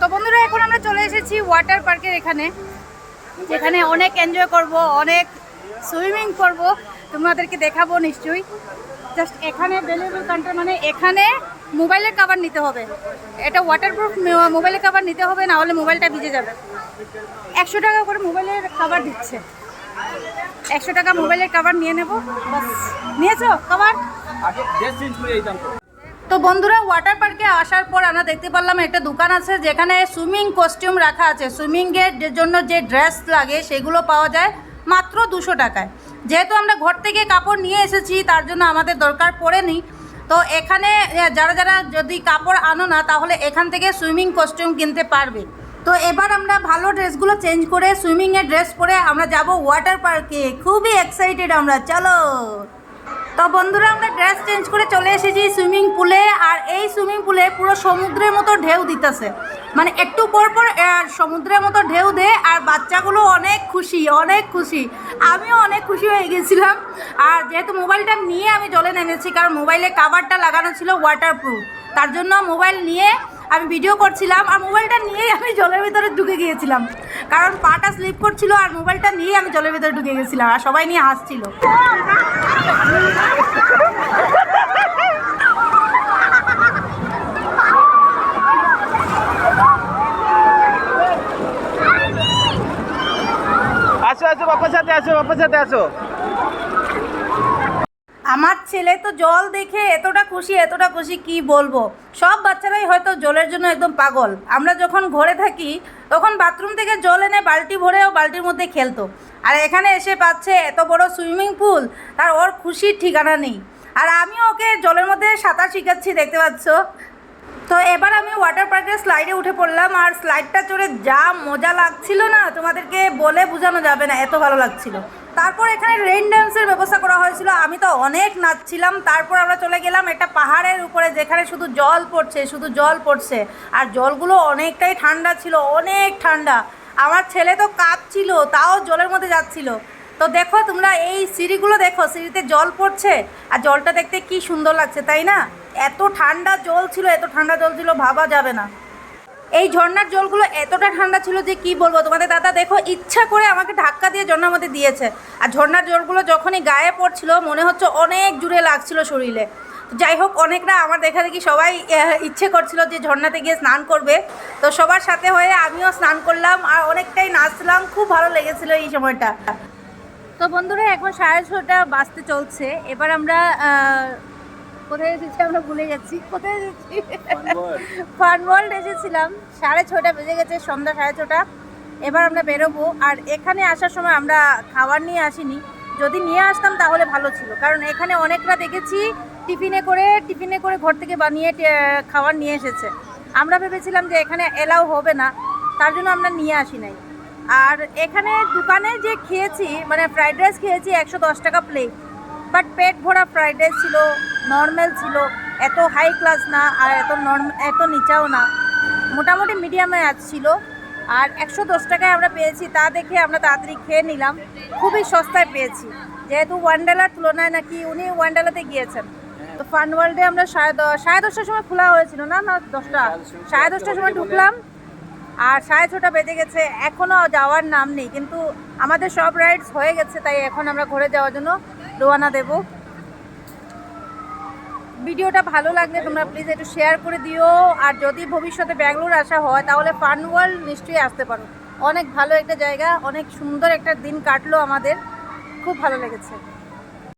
তো- বন্ধুরা, এখন আমরা চলে এসেছি ওয়াটার পার্কের এখানে, যেখানে অনেক এনজয় করব, অনেক সুইমিং করব। তোমাদেরকে দেখাবো নিশ্চয়ই। জাস্ট এখানে ভ্যালুয়েবল কাউন্টার মানে এখানে মোবাইলের কভার নিতে হবে। এটা ওয়াটারপ্রুফ মোবাইলের কভার নিতে হবে, না হলে মোবাইলটা ভিজে যাবে। একশো টাকা করে মোবাইলের কভার দিচ্ছে। একশো টাকা মোবাইলের কভার নিয়ে নেব নিয়েছো কভার তো বন্ধুরা ওয়াটার পার্কে আসার পর আমরা দেখতে পারলাম একটা দোকান আছে যেখানে সুইমিং কস্টিউম রাখা আছে। সুইমিংয়ের জন্য যে ড্রেস লাগে সেগুলো পাওয়া যায় মাত্র দুশো টাকায়। যেহেতু আমরা ঘর থেকে কাপড় নিয়ে এসেছি, তার জন্য আমাদের দরকার পড়েনি। তো এখানে যারা যারা যদি কাপড় আনো না, তাহলে এখান থেকে সুইমিং কস্টিউম কিনতে পারবে। তো এবার আমরা ভালো ড্রেসগুলো চেঞ্জ করে সুইমিংয়ের ড্রেস পরে আমরা যাব ওয়াটার পার্কে খুবই এক্সাইটেড আমরা। চলো। তো বন্ধুরা, আমরা ড্রেস চেঞ্জ করে চলে এসেছি সুইমিং পুলে, আর এই সুইমিং পুলে পুরো সমুদ্রের মতো ঢেউ দিতেছে। মানে একটু পর পর সমুদ্রের মতো ঢেউ দেয় আর বাচ্চাগুলো অনেক খুশি অনেক খুশি। আমিও অনেক খুশি হয়ে গেছিলাম। আর যেহেতু মোবাইলটা নিয়ে আমি জলে নেমেছি, কারণ মোবাইলে কাভারটা লাগানো ছিল ওয়াটারপ্রুফ তার জন্য মোবাইল নিয়ে আমি ভিডিও করছিলাম, আর মোবাইলটা নিয়েই আমি জলের ভিতরে ঢুকে গিয়েছিলাম। কারণ পাটা স্লিপ করছিল, আর মোবাইলটা নিয়েই আমি জলের ভিতরে ঢুকে গেছিলাম, আর সবাই নিয়ে হাসছিল। আসো আসো বাবার সাথে আসো বাবার সাথে আসো আমার ছেলে তো জল দেখে এতটা খুশি এতটা খুশি, কি বলব? সব বাচ্চারাই হয়তো জলের জন্য একদম পাগল। আমরা যখন ঘরে থাকি, তখন বাথরুম থেকে জল এনে বালতি ভরেও বালতির মধ্যে খেলতো। আর এখানে এসে পাচ্ছে এত বড় সুইমিং পুল, তার ওর খুশির ঠিকানা নেই। আর আমিও ওকে জলের মধ্যে সাঁতার শিখাচ্ছি, দেখতে পাচ্ছ? তো এবার আমি ওয়াটার পার্কের স্লাইডে উঠে পড়লাম, আর স্লাইডটা চড়ে যা মজা লাগছিল না, তোমাদেরকে বলে বোঝানো যাবে না, এত ভালো লাগছিল। তারপর এখানে রেইন ড্যান্সের ব্যবস্থা করা হয়েছিল। আমি তো অনেক নাচছিলাম, তারপর আমরা চলে গেলাম একটা পাহাড়ের উপরে যেখানে শুধু জল পড়ছে, শুধু জল পড়ছে। আর জলগুলো অনেকটাই ঠান্ডা ছিল, অনেক ঠান্ডা। আমার ছেলে তো কাঁপছিল, তাও জলের মধ্যে যাচ্ছিল। তো দেখো তোমরা এই সিঁড়িগুলো দেখো, সিঁড়িতে জল পড়ছে, আর জলটা দেখতে কি সুন্দর লাগছে, তাই না? এত ঠান্ডা জল ছিল, এত ঠান্ডা জল ছিল, ভাবা যাবে না। এই ঝর্ণার জলগুলো এতটা ঠান্ডা ছিল যে কি বলব? তোমাদের দাদা দেখো ইচ্ছা করে আমাকে ধাক্কা দিয়ে ঝর্ণার মধ্যে দিয়েছে। আর ঝর্ণার জলগুলো যখনই গায়ে পড়ছিল, মনে হচ্ছে অনেক জুড়ে লাগছিল শরীরে। যাই হোক, অনেকরা আমার দেখা দেখি সবাই ইচ্ছে করছিল যে ঝর্ণাতে গিয়ে স্নান করবে। তো সবার সাথে হয়ে আমিও স্নান করলাম আর অনেকটাই নাচলাম। খুব ভালো লেগেছিল এই সময়টা। তো বন্ধুরা, এখন সাড়ে ছটা বাজতে চলছে। এবার আমরা কোথায় এসেছি আমরা ভুলে যাচ্ছি কোথায় এসেছি? ফান ওয়ার্ল্ড এসেছিলাম সাড়ে ছটা বেজে গেছে সন্ধ্যা সাড়ে ছটা। এবার আমরা বেরোবো আর এখানে আসার সময় আমরা খাবার নিয়ে আসিনি। যদি নিয়ে আসতাম তাহলে ভালো ছিল কারণ এখানে অনেকরা দেখেছি টিফিনে করে টিফিনে করে ঘর থেকে বানিয়ে খাবার নিয়ে এসেছে। আমরা ভেবেছিলাম যে এখানে এলাও হবে না তার জন্য আমরা নিয়ে আসি নাই। আর এখানে দোকানে যে খেয়েছি মানে ফ্রাইড রাইস খেয়েছি একশো দশ টাকা প্লেট বাট পেট ভরা ফ্রাইড রাইস ছিল নর্মাল ছিল। এত হাই ক্লাস না, আর এত নর্ম এত নিচাও না। মোটামুটি মিডিয়ামে আজ ছিল। আর একশো দশ টাকায় আমরা পেয়েছি, তা দেখে আমরা তাড়াতাড়ি খেয়ে নিলাম। খুবই সস্তায় পেয়েছি। যেহেতু ওয়ান্ডালার তুলনায় নাকি উনি ওয়ান্ডালাতে গিয়েছেন। তো ফান ওয়ার্ল্ডে আমরা সাড়ে সাড়ে দশটার সময় খোলা হয়েছিল না না দশটা? সাড়ে দশটার সময় ঢুকলাম। আর সাড়ে ছটা বেজে গেছে এখনও যাওয়ার নাম নেই। কিন্তু আমাদের সব রাইডস হয়ে গেছে, তাই এখন আমরা ঘুরে যাওয়ার জন্য রোয়ানা দেব। ভিডিওটা ভালো লাগলে তোমরা প্লিজ একটু শেয়ার করে দিও। আর যদি ভবিষ্যতে ব্যাঙ্গালোর আসা হয়, তাহলে ফান ওয়ার্ল্ড নিশ্চয়ই আসতে পারো। অনেক ভালো একটা জায়গা, অনেক সুন্দর একটা দিন কাটলো আমাদের। খুব ভালো লেগেছে।